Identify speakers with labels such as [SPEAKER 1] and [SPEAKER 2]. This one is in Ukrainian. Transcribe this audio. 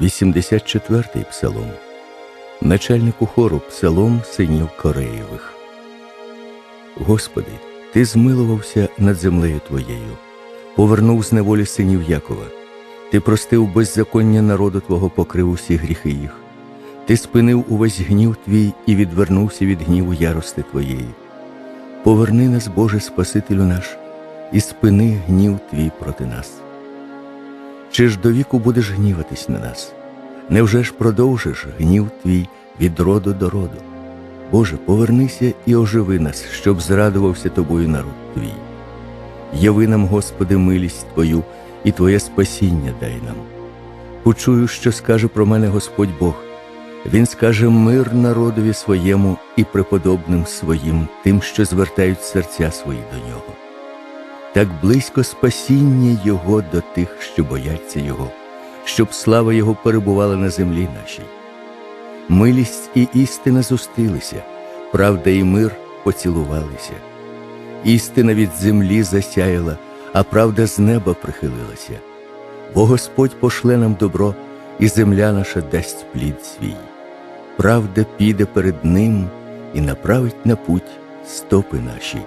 [SPEAKER 1] 84-й псалом. Начальнику хору псалом синів Кореєвих. Господи, Ти змилувався над землею Твоєю, повернув з неволі синів Якова. Ти простив беззаконня народу Твого, покрив усі гріхи їх. Ти спинив увесь гнів твій і відвернувся від гніву ярости Твоєї. Поверни нас, Боже Спасителю наш, і спини гнів Твій проти нас. Чи ж до віку будеш гніватись на нас? Невже ж продовжиш гнів твій від роду до роду? Боже, повернися і оживи нас, щоб зрадувався тобою народ твій. Яви нам, Господи, милість Твою і Твоє спасіння дай нам. Почую, що скаже про мене Господь Бог. Він скаже мир народові своєму і преподобним своїм, тим, що звертають серця свої до нього так близько спасіння Його до тих, що бояться Його, щоб слава Його перебувала на землі нашій. Милість і істина зустрілися, правда і мир поцілувалися. Істина від землі засяяла, а правда з неба прихилилася. Бо Господь пошле нам добро, і земля наша дасть плід свій. Правда піде перед Ним і направить на путь стопи наші.